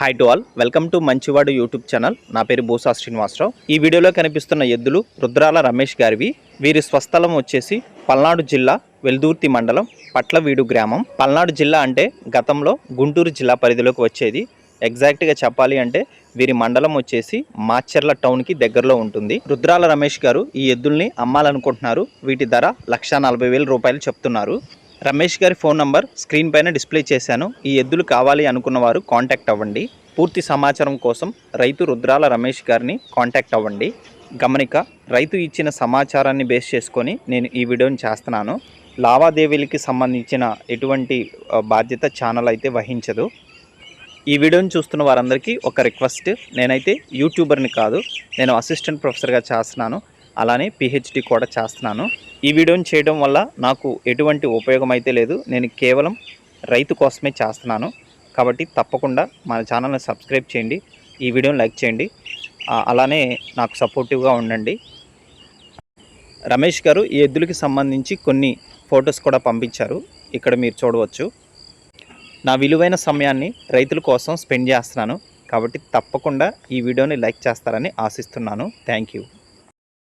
Hi to all welcome to Manchivadu YouTube channel నా పేరు బూసా శ్రీనివాసరావు. ఈ వీడియోలో కనిపిస్తున్న ఎద్దులు రుద్రాల రమేష్ గారివి. వీరి స్వస్థలం వచ్చేసి పల్నాడు జిల్లా వెల్దుర్తి మండలం పట్లవీడు గ్రామం. పల్నాడు జిల్లా అంటే గతంలో గుంటూరు జిల్లా పరిధిలోకి వచ్చేది. ఎగ్జాక్ట్గా చెప్పాలి అంటే వీరి మండలం వచ్చేసి మాచర్ల టౌన్కి దగ్గరలో ఉంటుంది. రుద్రాల రమేష్ గారు ఈ ఎద్దుల్ని అమ్మాలనుకుంటున్నారు. వీటి ధర లక్షా నలభై వేల రూపాయలు చెప్తున్నారు. రమేష్ గారి ఫోన్ నంబర్ స్క్రీన్ పైన డిస్ప్లే చేశాను. ఈ ఎద్దులు కావాలి అనుకున్న వారు కాంటాక్ట్ అవ్వండి. పూర్తి సమాచారం కోసం రైతు రుద్రాల రమేష్ గారిని కాంటాక్ట్ అవ్వండి. గమనిక రైతు ఇచ్చిన సమాచారాన్ని బేస్ చేసుకొని నేను ఈ వీడియోని చేస్తున్నాను. లావాదేవీలకి సంబంధించిన ఎటువంటి బాధ్యత ఛానల్ అయితే వహించదు. ఈ వీడియోని చూస్తున్న వారందరికీ ఒక రిక్వెస్ట్. నేనైతే యూట్యూబర్ని కాదు నేను అసిస్టెంట్ ప్రొఫెసర్గా చేస్తున్నాను. అలానే పిహెచ్డి కూడా చేస్తున్నాను. ఈ వీడియోని చేయడం వల్ల నాకు ఎటువంటి ఉపయోగం అయితే లేదు. నేను కేవలం రైతు కోసమే చేస్తున్నాను. కాబట్టి తప్పకుండా మన ఛానల్ని సబ్స్క్రైబ్ చేయండి. ఈ వీడియోని లైక్ చేయండి. అలానే నాకు సపోర్టివ్గా ఉండండి. రమేష్ గారు ఈ ఎద్దులకి సంబంధించి కొన్ని ఫొటోస్ కూడా పంపించారు. ఇక్కడ మీరు చూడవచ్చు. నా విలువైన సమయాన్ని రైతుల కోసం స్పెండ్ చేస్తున్నాను. కాబట్టి తప్పకుండా ఈ వీడియోని లైక్ చేస్తారని ఆశిస్తున్నాను. Thank you.